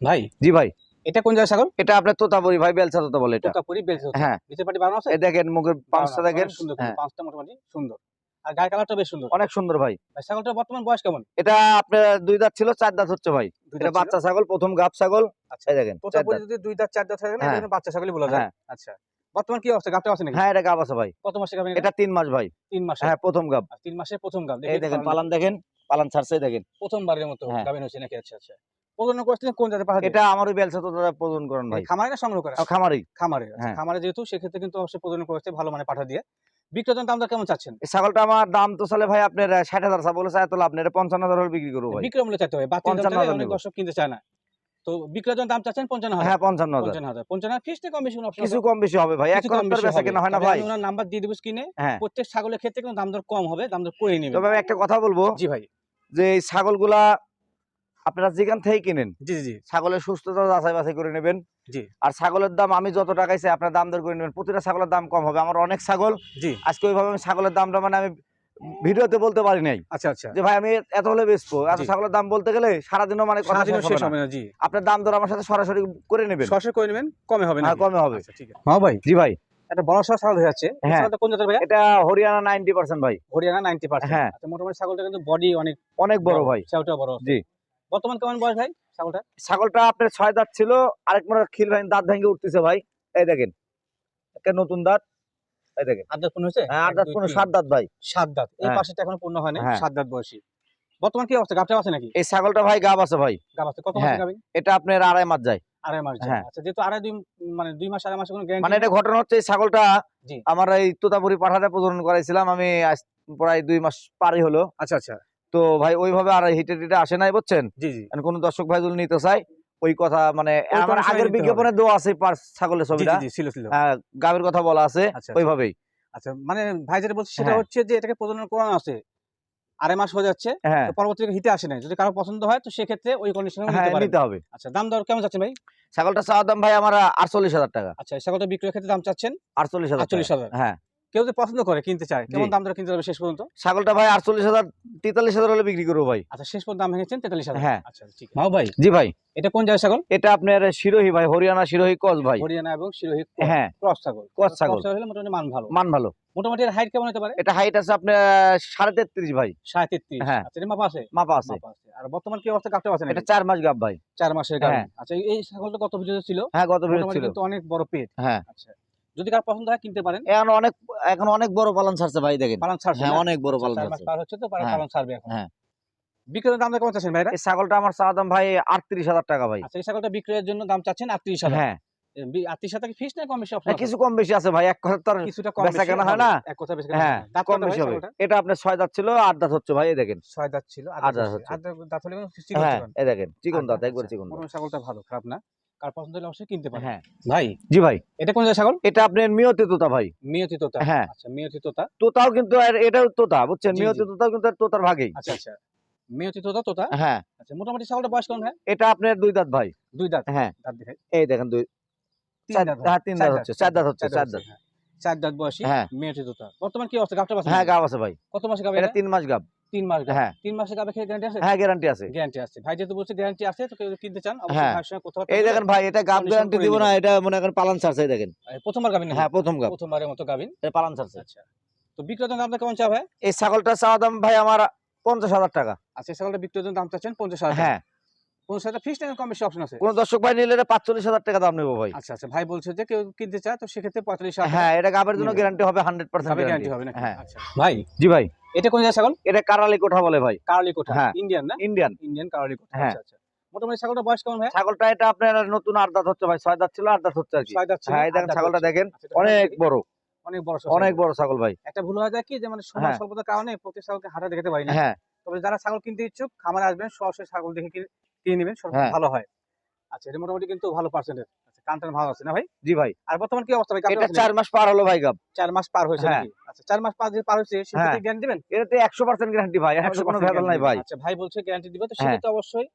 ভাই? জি ভাই। এটা কোন জায়গা ছাগল? এটা আপনার তোতাপুরি ভাই বেলসা তোতা বলে এটা। তোতাপুরি বেলছে হ্যাঁ। নিচের পাটি বানানো আছে? এই দেখেন মুখের পাঁচটা দেখেন। সুন্দর হ্যাঁ। পাঁচটা মোটামুটি সুন্দর। আর গায়ের কালারটা বেশ সুন্দর। অনেক সুন্দর ভাই। ভাই ছাগলটার বর্তমান বয়স কেমন? এটা আপনার দুই দাঁত ছিল চার দাঁত হচ্ছে ভাই। এটা বাচ্চা ছাগল প্রথম গাব ছাগল। আচ্ছা। দেখেন তোতাপুরি যদি দুই দাঁত চার দাঁত থাকে না হ্যাঁ। এটা বাচ্চা ছাগলই বলা যায়। হ্যাঁ। আচ্ছা। বর্তমান কি অবস্থা? গাবটা আছে নাকি? হ্যাঁ এটা গাব আছে ভাই। কত মাসে গাবেন এটা? তিন মাস ভাই। তিন মাস হ্যাঁ প্রথম গাব। তিন মাসে প্রথম গাব। এই দেখেন পালান দেখেন পালান ছাড়ছে দেখেন। প্রথমবারের মতো। গাবেন হয়েছে নাকি? আচ্ছা আচ্ছা। প্রজনন করছিলেন কোন জাতের পাহাড়? এটা আমার ওই বেলসা তোতা প্রজন করেন ভাই। খামারে না সংগ্রহ করে? আর খামারে। আচ্ছা, হ্যাঁ। খামারে যেহেতু সেক্ষেত্রে কিন্তু অবশ্যই প্রজনন করতে ভালো মানে পাঠা দিয়ে। বিক্রেতার দামটা কেমন চাচ্ছেন? এই ছাগলটা আমার দাম তো চলে ভাই আপনার ষাট হাজার ছাগল চাই তো আপনি পঞ্চান্ন হাজার বিক্রি করব ভাই। বিক্রয় মূল্য চাইতে হবে। বাতিল দাম 55 চাইলে হাজার অনেক নেব। দর্শক কিনতে চায় না। তো বিক্রয়ের দাম চাচ্ছেন পঞ্চান্ন হ্যাঁ পঞ্চান্ন হাজার। পঞ্চান্ন হাজার। পঞ্চান্ন ফিস কম বেশি কিছু কম বেশি হবে ভাই। এক কম কম বেশি বেচা হয় না ভাই। ওনার নাম্বার দিয়ে দেবো কিনে হ্যাঁ। প্রত্যেক ছাগলের ক্ষেত্রে কিন্তু দাম দর কম হবে দাম দর করে তবে একটা কথা বলব জি ভাই। যে এই ছাগলগুলা আপনারা যেখান থেকে কিনেন জি জি ছাগলের সুস্থতা যাচাই বাছাই করে নেবেন। জি। আর ছাগলের দাম আমি যত টাকাই চাই আপনার দাম দর করে নেবেন। প্রতিটা ছাগলের দাম কম হবে। আমার অনেক ছাগল জি। আজকে ওইভাবে আমি ছাগলের দামটা মানে আমি ভিডিওতে বলতে পারি নাই। আচ্ছা আচ্ছা। যে ভাই আমি এত হলে বেচবো। এত ছাগলের দাম বলতে গেলে সারাদিনও মানে কথা শেষ হবে না। জি। আপনার দাম দর আমার সাথে সরাসরি করে নেবেন। সরাসরি করে নেবেন কমে হবে না। হ্যাঁ কমে হবে। আচ্ছা ঠিক আছে। হ্যাঁ ভাই জি ভাই। একটা বড় সড় ছাগল হয়ে যাচ্ছে। হ্যাঁ। ছাগলটা কোন জাতের ভাইয়া? এটা হরিয়ানা নাইনটি পার্সেন্ট ভাই। Haryana ninety percent. হ্যাঁ। আচ্ছা মোটামুটি ছাগলটা কিন্তু বডি অনেক অনেক বড় ভাই। সেওটা বড়। জি। বর্তমান কেমন বয়স ভাই? ছাগলটা? ছাগলটা আপনার ছয় দাঁত ছিল আরেক মাস খিল ভাই দাঁত ভেঙে উঠতেছে ভাই। এই দেখেন একটা নতুন দাঁত। এই দেখেন। আট দাঁত পূর্ণ হয়েছে? হ্যাঁ, আট দাঁত তিন। সাত দাঁত ভাই। সাত দাঁত। এই হ্যাঁ। পাশেটা এখনও পূর্ণ হয়নি হ্যাঁ। সাত দাঁত বয়সী। বর্তমান কি অবস্থা? গাবটা আছে নাকি? এই ছাগলটা ভাই গাব আছে ভাই। গাব আছে। কত মাসে। গাবেন এটা আপনার আড়াই মাস যায়। আড়াই মাস যায়। আচ্ছা যেহেতু আড়াই দুই মানে দুই মাস আড়াই মাসে কোনো গ্যারান্টি মানে এটা ঘটনা হচ্ছে এই ছাগলটা আমার এই তোতাপুরি পাঠাতে প্রজনন করাইছিলাম। আমি প্রায় দুই মাস পারই হলো। আচ্ছা আচ্ছা। তো ভাই ওইভাবে আর হিটে টিটে আসে নাই বুঝছেন? জি জি। আর কোন দর্শক ভাই যদি নিতে চাই ওই কথা মানে আমার আগের বিজ্ঞাপনে দেওয়া আছে পার ছাগলের ছবিটা। ছিল ছিল। হ্যাঁ গাবের কথা বলা আছে আচ্ছা ওইভাবেই। আচ্ছা মানে ভাই যেটা বলছে সেটা হ্যাঁ। হচ্ছে যে এটাকে প্রজনন করানো আছে আড়াই মাস হয়ে যাচ্ছে হ্যাঁ। পরবর্তীতে হিতে আসে নাই। যদি কারও পছন্দ হয় তো সেক্ষেত্রে ওই কন্ডিশনে নিতে হবে। আচ্ছা দাম দর কেমন যাচ্ছে ভাই? ছাগলটা চাওয়ার দাম ভাই আমার আটচল্লিশ হাজার টাকা। আচ্ছা ছাগলটা বিক্রয়ের ক্ষেত্রে দাম চাচ্ছেন? আটচল্লিশ হাজার আটচল্লিশ। হাজার। হ্যাঁ। কেউ যদি পছন্দ করে কিনতে চায় কেমন। দাম দর কিনতে হবে শেষ পর্যন্ত? ছাগলটা ভাই আটচল্লিশ হাজার তেতাল্লিশ হাজার হলে বিক্রি করব ভাই। আচ্ছা শেষ পর্যন্ত দাম ভেঙেছেন তেতাল্লিশ হাজার? হ্যাঁ। আচ্ছা ঠিক আছে। ভাই। জি ভাই। এটা কোন জায়গায় ছাগল? এটা আপনার শিরোহী ভাই হরিয়ানা শিরোহী কস ভাই। হরিয়ানা এবং শিরোহী হ্যাঁ। ক্রস ছাগল। কস ছাগল। হলে মোটামুটি মান ভালো। মান ভালো। মোটামুটি এর হাইট কেমন হতে পারে? এটা হাইট আছে আপনার সাড়ে তেত্রিশ ভাই। সাড়ে তেত্রিশ। হ্যাঁ। আচ্ছা এর মাপা আছে? মাপা আছে। আর বর্তমান কি অবস্থা? কাপটা আছে এটা চার মাস গাব ভাই। চার মাসের গাড়ি হ্যাঁ। আচ্ছা এই ছাগলটা কত ভিডিও ছিল? হ্যাঁ গত ভিডিও ছিল। কিন্তু অনেক বড় পেট। হ্যাঁ। আচ্ছা। যদি কার পছন্দ হয় কিনতে পারেন। এখন অনেক এখন অনেক বড় পালন ছাড়ছে ভাই দেখেন। পালন ছাড়ছে হ্যাঁ অনেক বড় আচ্ছা, পালন ছাড়ছে। পার হচ্ছে তো পালন হ্যাঁ। পালন ছাড়বে এখন। হ্যাঁ। বিক্রয়ের দাম কেমন চাচ্ছেন ভাইরা? এই ছাগলটা আমার চাওয়া দাম ভাই আটত্রিশ হাজার টাকা ভাই। আচ্ছা এই ছাগলটা বিক্রয়ের জন্য দাম চাচ্ছেন আটত্রিশ হাজার। হ্যাঁ। ফিস না কম বেশি? হ্যাঁ, কিছু কম বেশি আছে ভাই এক কথা তো কিছুটা কম বেশি কেনা হয় না? এক কথা বেশি হ্যাঁ কম বেশি হবে। এটা আপনার ছয় দাঁত ছিল আট দাঁত হচ্ছে ভাই এই দেখেন। ছয় দাঁত ছিল আট দাঁত হচ্ছে। আট দাঁত হলে চিকন হ্যাঁ এই দেখেন চিকন দাঁত আচ্ছা, একবার আচ্ছা। চিকন দাঁত। ছাগলটা ভালো খারাপ না? কার পছন্দ হলে অবশ্যই কিনতে পারেন হ্যাঁ। ভাই? জি ভাই। এটা কোন ছাগল? এটা আপনার মিয়তি তোতা ভাই। মিয়তি তোতা? হ্যাঁ। আচ্ছা মিয়তি তোতা। তোতাও কিন্তু আর এটাও তোতা বুঝছেন। মিয়তি তোতাও কিন্তু তোতার ভাগেই। আচ্ছা আচ্ছা। মিয়তি তোতা তোতা? হ্যাঁ। আচ্ছা মোটামুটি ছাগলটা বয়স কেমন হয় এটা আপনার দুই দাঁত ভাই। দুই দাঁত? হ্যাঁ। দাঁত এই দেখেন দুই তিন দাঁত হ্যাঁ, তিন দাঁত হচ্ছে, চার দাঁত হচ্ছে, চার দাঁত। হ্যাঁ। চার দাঁত বয়সী হ্যাঁ। মেয়েটি তোতা। বর্তমান কি অবস্থা? গাবটা হ্যাঁ গাব আছে ভাই। কত মাসে গাবে এটা? তিন মাস গাব। তিন মাস হ্যাঁ। তিন মাসে গাবে খেয়ে গ্যারান্টি আছে? হ্যাঁ গ্যারান্টি আছে। গ্যারান্টি আছে। ভাই যেহেতু বলছে গ্যারান্টি আছে তো কেউ কিনতে চান অবশ্যই হ্যাঁ। ভাইয়ের সঙ্গে কোথাও এই দেখেন ভাই এটা গাব গ্যারান্টি দিব না এটা মনে করেন পালন ছাড়ছে দেখেন। প্রথমবার গাবিন হ্যাঁ প্রথম গাব প্রথমবারের মতো গাবিন এটা পালন ছাড়ছে। আচ্ছা। তো বিক্রেতার দামটা কেমন চাও ভাই? এই ছাগলটা চাওয়া দাম ভাই আমার পঞ্চাশ হাজার টাকা। আচ্ছা এই ছাগলটা বিক্রেতার দাম চাচ্ছেন পঞ্চাশ হাজার হ্যাঁ। পঞ্চাশ হাজার ফিস টাকা কম বেশি অপশন আছে? কোন দর্শক ভাই নিলে পাঁচচল্লিশ হাজার টাকা দাম নেব ভাই। আচ্ছা আচ্ছা ভাই বলছে যে কেউ কিনতে চায় তো সেক্ষেত্রে পঁয়তাল্লিশ হাজার হ্যাঁ এটা গাবের জন্য গ্যারান্টি হবে হান্ড্রেড পার্সেন্ট গ্যারান্টি হবে না হ্যাঁ। আচ্ছা। ভাই? জি ভাই। এটা কোন জায়গায় ছাগল? এটা কারালি কোঠা বলে ভাই। কারলি কোঠা। হ্যাঁ। ইন্ডিয়ান না? ইন্ডিয়ান। ইন্ডিয়ান কারলি কোঠা। হ্যাঁ। আচ্ছা আচ্ছা। মোটামুটি ছাগলটা বয়স কেমন ভাই? ছাগলটা এটা আপনার নতুন আট দাঁত হচ্ছে ভাই। ছয় দাঁত ছিল আট দাঁত হচ্ছে আর কি। ছয় দাঁত ছিল, হ্যাঁ দেখেন ছাগলটা দেখেন আচ্ছা, অনেক বড়। অনেক বড় অনেক বড় ছাগল ভাই। একটা ভুল হয়ে যায় কি যে মানে সময় হ্যাঁ। স্বল্পতার কারণে প্রতি ছাগলকে হাটে দেখাতে পারি না। হ্যাঁ। তবে যারা ছাগল কিনতে ইচ্ছুক খামারে আসবেন সরাসরি ছাগল দেখে কিনে নেবেন সব। ভালো হয়। আচ্ছা এটা মোটামুটি কিন্তু ভালো পার্সেন্টেজ কান্টান ভালো আছে না ভাই? জি ভাই। আর বর্তমান কি অবস্থা ভাই? এটা কাপড় চার মাস পার হলো ভাই গাব চার মাস পার হয়েছে হ্যাঁ। নাকি? আচ্ছা চার মাস পার পার হয়েছে হ্যাঁ। দিবেন? এটাতে একশো পার্সেন্ট গ্যারান্টি ভাই এর মধ্যে কোনো 100% ভেজাল নাই ভাই। আচ্ছা ভাই বলছে গ্যারান্টি দিবে তো হ্যাঁ। সেক্ষেত্রে অবশ্যই।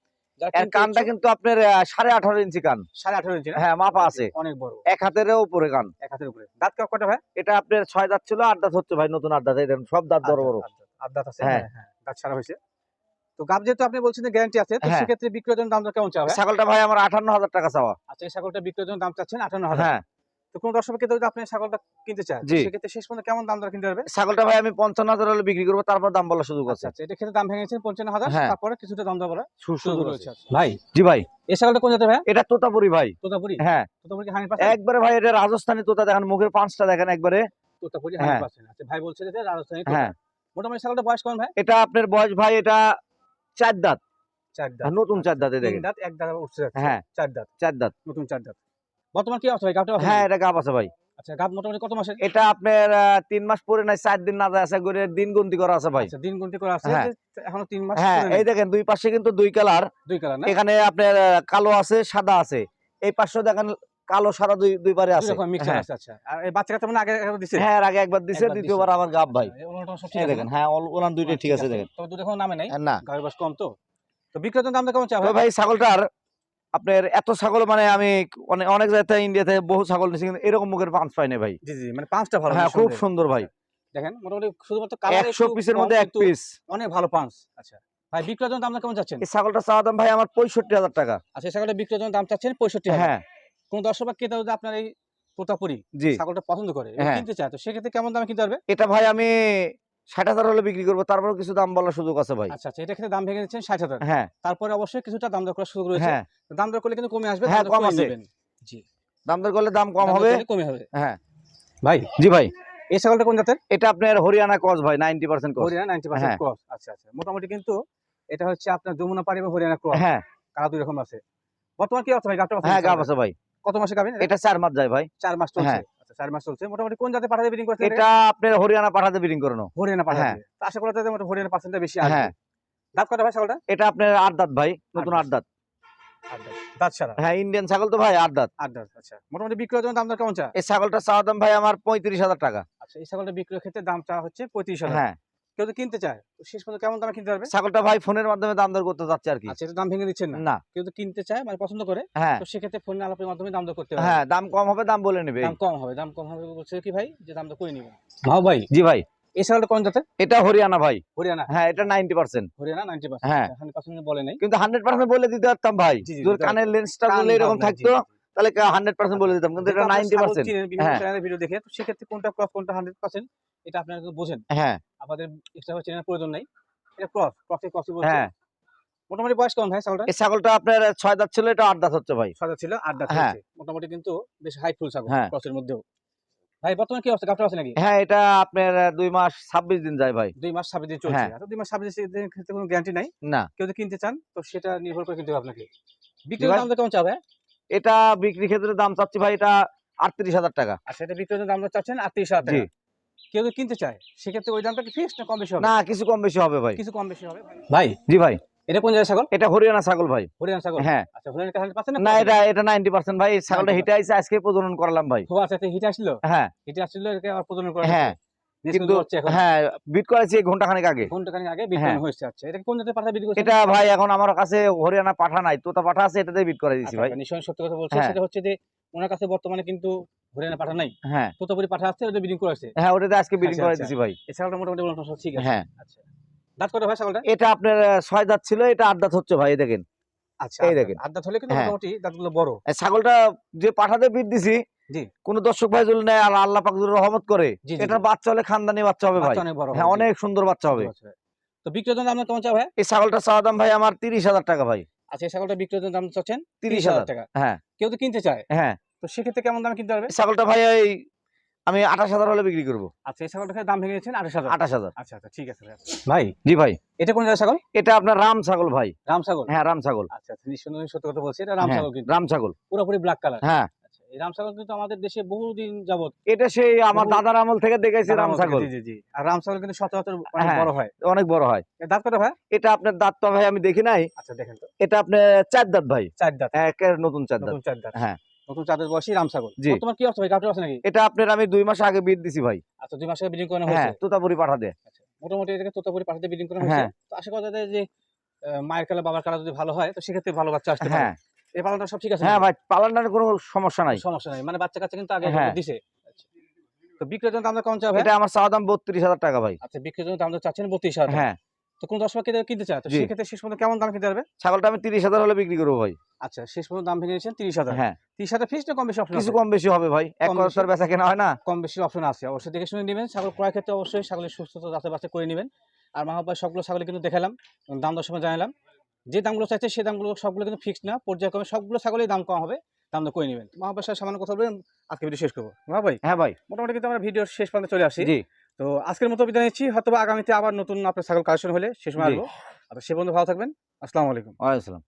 এর কানটা কিন্তু আপনার সাড়ে আঠারো ইঞ্চি কান। সাড়ে আঠারো ইঞ্চি হ্যাঁ মাপা আছে। অনেক বড়। এক হাতেরও উপরে কান। এক হাতের উপরে। দাঁত কটা ভাই? এটা আপনার ছয় দাঁত ছিল আট দাঁত হচ্ছে ভাই নতুন আট দাঁত সব দাঁত বড় বড়। আট দাঁত- আছে। হ্যাঁ। হ্যাঁ দাঁত ছাড়া হয়েছে। তো গাব যেহেতু আপনি বলছেন যে গ্যারান্টি আছে তো হ্যাঁ। সেক্ষেত্রে বিক্রয়ের জন্য দামটা কেমন চাওয়া ছাগলটা ভাই আমার আঠান্ন হাজার টাকা চাওয়া। আচ্ছা এই ছাগলটা বিক্রয়ের জন্য দাম চাচ্ছেন আটান্ন হাজার হ্যাঁ। তো কোন দর্শকের যদি আপনি ছাগলটা কিনতে চান সেক্ষেত্রে শেষ পর্যন্ত কেমন দাম দর কিনতে পারবে? ছাগলটা ভাই আমি পঞ্চান্ন হাজার হলে বিক্রি করব তারপর দাম বলার সুযোগ আছে। আচ্ছা এটা ক্ষেত্রে দাম ভেঙেছেন পঞ্চান্ন হাজার হ্যাঁ। তারপরে কিছুটা দাম দর বলা সুযোগ সুযোগ রয়েছে ভাই। জি ভাই। এই ছাগলটা কোন জাতের ভাই? এটা তোতাপুরি ভাই। তোতাপুরি? হ্যাঁ। তোতাপুরি কি হান্ড্রেড একবারে ভাই এটা রাজস্থানী তোতা দেখেন মুখের পাঁচটা দেখেন একবারে। তোতাপুরি হ্যাঁ। হান্ড্রেড পার্সেন্ট আচ্ছা ভাই বলছে যে রাজস্থানী। হ্যাঁ। মোটামুটি ছাগলটা বয়স কেমন ভাই? এটা আপনার বয়স ভাই এটা চার দাঁত। চার দাঁত। নতুন চার দাঁতে দেখেন। দাঁত এক দাঁত উঠছে হ্যাঁ। চার দাঁত। চার দাঁত। নতুন চার দাঁত। বর্তমান কি অবস্থা ভাই? গাবটা হ্যাঁ এটা গাব আছে ভাই। আচ্ছা গাব মোটামুটি কত মাসের? এটা আপনার আহ, তিন মাস পরে নাই দিন না আছে করে দিন গন্তি করা আছে ভাই। আচ্ছা দিন গুনতি করে আছে। হ্যাঁ। এখনও তিন মাস হ্যাঁ এই দেখেন দুই পাশে কিন্তু দুই কালার। দুই কালার না? এখানে আপনার কালো আছে সাদা আছে। এই পাশে দেখেন কালো সাদা দুই পারে আছে। রকম হ্যাঁ। আছে আচ্ছা। আর এই বাচ্চা কাচ্চা আগে একবার দিছে? হ্যাঁ আগে একবার দিছে দ্বিতীয়বার। আবার গাব ভাই। এই সব ঠিক দেখেন হ্যাঁ ওলান দুইটাই ঠিক আছে দেখেন। তবে দুটো এখন নামে নাই? না। গাড়ির বাস কম তো? তো বিক্রেতার দামটা কেমন চাও ভাই। ছাগলটার আপনার এত ছাগল মানে আমি অনেক অনেক জায়গাতে ইন্ডিয়াতে বহু ছাগল নিয়েছি কিন্তু এরকম মুখের পাঁচ পাই না ভাই। জি জি মানে পাঁচটা ভালো হ্যাঁ খুব সুন্দর। ভাই। দেখেন মোটামুটি শুধুমাত্র কালার একশো পিসের মধ্যে এক পিস অনেক ভালো পাঁচ আচ্ছা। ভাই বিক্রয়ের জন্য দামটা কেমন চাচ্ছেন? এই ছাগলটা চাওয়া দাম ভাই আমার পঁয়ষট্টি হাজার টাকা। আচ্ছা এই ছাগলটা বিক্রয়ের জন্য দাম চাচ্ছেন পঁয়ষট্টি হাজার। হ্যাঁ। কোন দর্শক বা ক্রেতা যদি আপনার এই তোতাপুরি ছাগলটা পছন্দ করে হ্যাঁ। কিনতে চায় তো সেক্ষেত্রে কেমন দামে কিনতে পারবে? এটা ভাই আমি ষাট হাজার হলে বিক্রি করব তারপর কিছু দাম বলার সুযোগ আছে ভাই। আচ্ছা আচ্ছা এটা ক্ষেত্রে দাম ভেঙে দিচ্ছেন ষাট হাজার। হ্যাঁ। তারপরে অবশ্যই কিছুটা দাম দর করার সুযোগ রয়েছে। হ্যাঁ। দাম দর করলে কিন্তু কমে আসবে হ্যাঁ, কম আছে। জি। দাম দর করলে দাম কম হবে। কমে হবে। হ্যাঁ। ভাই জি ভাই। এই ছাগলটা কোন জাতের? এটা আপনার হরিয়ানা কস ভাই ninety percent cross. Haryana ninety হ্যাঁ। পার্সেন্ট ক্রস আচ্ছা আচ্ছা মোটামুটি কিন্তু এটা হচ্ছে আপনার যমুনা পাড়ি এবং হরিয়ানা ক্রস হ্যাঁ। কালা দুই রকম আছে। বর্তমান কি আছে ভাই? গাবটা হ্যাঁ গাব আছে ভাই। কত মাসে গাবেন এটা চার মাস যায় ভাই। চার মাস চলছে। হ্যাঁ। আচ্ছা চার মাস চলছে। মোটামুটি কোন জাতে পাঠাতে বিডিং করতে এটা আপনার হরিয়ানা পাঠাতে বিডিং করানো হরিয়ানা পাঠাতে। হ্যাঁ। আশা করা যায় হরিয়ানা পার্সেন্টটা বেশি আসবে। হ্যাঁ। দাঁত ভাই ছাগলটা? এটা আপনার আট দাঁত ভাই নতুন আট আট দাঁত। দাঁত দাঁত ছাড়া? হ্যাঁ ইন্ডিয়ান ছাগল তো ভাই আট দাঁত। আট দাঁত আচ্ছা। মোটামুটি বিক্রয়ের জন্য দাম কেমন চা? এই ছাগলটা চাওয়া দাম ভাই আমার পঁয়ত্রিশ হাজার টাকা। আচ্ছা এই ছাগলটা বিক্রয়ের ক্ষেত্রে দাম চা হচ্ছে পঁয়ত্রিশ হাজার। হ্যাঁ। কেউ যদি কিনতে চায়। তো শেষ পর্যন্ত কেমন দামে কিনতে পারবে? ছাগলটা ভাই ফোনের মাধ্যমে দাম দর করতে যাচ্ছে আর কি। আচ্ছা এটা দাম ভেঙে দিচ্ছেন না? না। কেউ যদি কিনতে চায় মানে পছন্দ করে। হ্যাঁ। তো সেক্ষেত্রে ফোন আলাপের মাধ্যমে দাম দর করতে হবে হ্যাঁ দাম কম হবে দাম বলে নেবে। দাম কম হবে দাম কম হবে বলছে কি ভাই? যে দাম দর করে নিবেন ভাও ভাই। জি ভাই। এই ছাগলটা কোন জাতের? এটা হরিয়ানা ভাই। হরিয়ানা? হ্যাঁ এটা নাইনটি পার্সেন্ট। হরিয়ানা নাইনটি হ্যাঁ। পার্সেন্ট হান্ড্রেড পার্সেন্ট বলে নাই। কিন্তু হান্ড্রেড পার্সেন্ট বলে দিতে পারতাম ভাই। জি, কানের লেন্সটা যদি এরকম থাকতো। তাহলে হান্ড্রেড পার্সেন্ট বলে দিতাম কিন্তু এটা নাইনটি পার্সেন্ট বিভিন্ন হ্যাঁ। ভিডিও দেখে তো সেক্ষেত্রে কোনটা ক্রস কোনটা হান্ড্রেড পার্সেন্ট এটা আপনারা বোঝেন। হ্যাঁ। আমাদের এক্সট্রা চেনার প্রয়োজন নাই। এটা ক্রস ক্রসে বলছে হ্যাঁ। মোটামুটি বয়স কেমন ভাই ছাগলটা এই ছাগলটা আপনার ছয় দাঁত ছিল এটা আট দাঁত হচ্ছে ভাই। সাদা ছিল আট দাঁত হ্যাঁ। মোটামুটি কিন্তু বেশ হাইটফুল ছাগল হ্যাঁ। ক্রসের মধ্যেও। ভাই বর্তমানে কি অবস্থা? আছে নাকি? হ্যাঁ এটা আপনার দুই মাস ছাব্বিশ দিন যায় ভাই। দুই মাস ছাব্বিশ দিন চলছে। হ্যাঁ। আর দুই মাস ছাব্বিশ দিনের ক্ষেত্রে কোনো গ্যারান্টি নাই? না। কেউ যদি কিনতে চান তো সেটা নির্ভর করে কিনতে হবে আপনাকে। বিক্রির ভাই। দামটা কেমন চাবে এটা বিক্রি ক্ষেত্রে দাম চাচ্ছি ভাই এটা আটত্রিশ হাজার টাকা। দাম চাচ্ছেন আটত্রিশ হাজার টাকা। কেউ যদি কিনতে চায় সেক্ষেত্রে ওই দামটা কি ফিক্সড না কম বেশি হবে? না কিছু কম বেশি হবে ভাই। কিছু কম বেশি হবে? ভাই? জি ভাই। এটা কোন জায়গায় ছাগল? এটা হরিয়ানা ছাগল ভাই। হরিয়ানা ছাগল? হ্যাঁ। আচ্ছা হরিয়ানা কাছে পাচ্ছেন না এটা এটা নাইনটি পার্সেন্ট ভাই। ছাগলটা হিটে আজকে প্রজনন করালাম ভাই। ও আচ্ছা হিটে আসলো? হ্যাঁ। হিটে আসছিল এটাকে আবার প্রজনন করা হ্যাঁ। কিন্তু হ্যাঁ বিট করেছি ঘণ্টা আগে। ঘণ্টা আগে বিক্রি হ্যাঁ। হয়েছে আচ্ছা। এটা কোন জাতের পাঠা বিক্রি করছে এটা ভাই এখন আমার কাছে হরিয়ানা পাঠা নাই তোতা পাঠা আছে এটাতে বিট করে দিয়েছি ভাই। নিশ্চয়ই সত্য কথা বলছে হ্যাঁ। সেটা হচ্ছে যে ওনার কাছে বর্তমানে কিন্তু হরিয়ানা পাঠা নাই। হ্যাঁ। তোতাপুরি পাঠা আছে ওটা বিডিং করেছে। হ্যাঁ ওটাতে আজকে বিডিং আচ্ছা, করে আচ্ছা। দিয়েছি ভাই। মোটামুটি বলুন সব ঠিক আছে। হ্যাঁ। আচ্ছা। দাঁত ভাই ছাগলটা এটা আপনার আহ, ছয় দাঁত ছিল এটা আট দাঁত হচ্ছে ভাই দেখেন। আচ্ছা এই দেখেন। দাঁত। আট দাঁত হলে কিন্তু হ্যাঁ। মোটামুটি দাঁতগুলো বড়। ছাগলটা যে পাঠাতে বিট দিছি। কোন দর্শক ভাই যদি নেয় আর আল্লাহ পাক যদি রহমত করে জি। বাচ্চা হলে খানদানি বাচ্চা হবে ভাই। হ্যাঁ অনেক সুন্দর বাচ্চা হবে। তো জন্য দাম কেমন চাও ভাই? এই ছাগলটা চাওয়া দাম ভাই আমার তিরিশ হাজার টাকা ভাই। আচ্ছা এই ছাগলটা বিক্রির দাম চাচ্ছেন? তিরিশ হাজার টাকা। হ্যাঁ। কেউ তো কিনতে চায়। হ্যাঁ। তো সেক্ষেত্রে কেমন দামে কিনতে পারবে? ছাগলটা ভাই এই আমি আঠাশ হাজার হলে বিক্রি করব। আচ্ছা এই ছাগলটাকে দাম ভেঙে দিয়েছেন আঠাশ হাজার। আঠাশ হাজার। আচ্ছা আচ্ছা ঠিক আছে ভাই। জি ভাই। এটা কোন ছাগল? এটা আপনার রাম ছাগল ভাই। রাম ছাগল? হ্যাঁ রাম ছাগল। আচ্ছা আচ্ছা নিঃসন্দেহে সত্য কথা বলছি এটা রাম হ্যাঁ, ছাগল রাম ছাগল। পুরোপুরি ব্ল্যাক কালার হ্যাঁ। আচ্ছা কিন্তু আমাদের দেশে বহুদিন যাবত এটা সেই আমার দাদার আমল থেকে দেখেছি রাম ছাগল জি জি জি। আর রাম ছাগল কিন্তু সচরাচর অনেক হ্যাঁ। বড় হয়। অনেক বড় হয়। দাঁত কত ভাই? এটা আপনার দাঁতটা ভাই আমি দেখি নাই। আচ্ছা দেখেন তো। এটা আপনার চার দাঁত ভাই। চার দাঁত। একের নতুন চার দাঁত। চার দাঁত। হ্যাঁ। নতুন চার বয়সী রাম জি। তোমার কি অবস্থা ভাই? কাপড় আছে নাকি? এটা আপনার আমি দুই মাস আগে বিট দিছি ভাই। আচ্ছা দুই মাসে বিডিং করানো হয়েছে? তোতাপুরি পাঠা দে আচ্ছা মোটামুটি এটাকে তোতাপুরি পাঠাতে বিডিং করানো হয়েছে। হ্যাঁ। তো আশা করা যায় যে মায়ের কালা বাবার কালা যদি ভালো হয় তো সেক্ষেত্রে ভালো বাচ্চা আসতে পারে। হ্যাঁ। এই পালনটা সব ঠিক আছে হ্যাঁ ভাই পালনটার কোনো সমস্যা নাই। সমস্যা নাই। মানে বাচ্চা কাচ্চা কিন্তু আগে হ্যাঁ। দিছে। আচ্ছা। তো বিক্রির জন্য কেমন চাও এটা আমার চাওয়া দাম বত্রিশ হাজার টাকা ভাই। আচ্ছা বিক্রির জন্য দাম দর চাচ্ছেন বত্রিশ হাজার। হ্যাঁ। তো কোন দর্শক কিনতে চায় তো। সেক্ষেত্রে শেষ পর্যন্ত কেমন দাম কিনতে পারবে? ছাগলটা আমি তিরিশ হাজার হলে বিক্রি করব ভাই। আচ্ছা শেষ পর্যন্ত দাম ভেঙে নিয়েছেন তিরিশ হাজার। হ্যাঁ। তিরিশ হাজার ফিস না কম বেশি কিছু কম বেশি হবে ভাই। এক আর বেচা কেনা হয় না। কম বেশি অপশন আছে। অবশ্যই দেখে শুনে নেবেন। ছাগল ক্রয় ক্ষেত্রে অবশ্যই ছাগলের সুস্থতা বাছাই করে নেবেন। আর মাহাপায় সবগুলো ছাগল কিন্তু দেখালাম। দাম দর সময় জানালাম। যে দামগুলো চাইছে সে দামগুলো সবগুলো কিন্তু ফিক্সড না। পর্যায়ক্রমে সবগুলো ছাগলের দাম কম হবে। দাম করে নেবেন? মাহাপার সাথে সামান্য কথা বলবেন আজকে ভিডিও শেষ করব। ভাই? হ্যাঁ ভাই। মোটামুটি কিন্তু আমরা ভিডিও শেষ পর্যন্ত চলে আসি। জি। তো আজকের মতো বিদায় নিচ্ছি। হয়তো আগামীতে আবার নতুন আপনার ছাগল কালেকশন হলে সে সময় আসব। আর সে বন্ধু ভালো থাকবেন। আসসালামু আলাইকুম। ওয়ালাইকুম আসসালাম।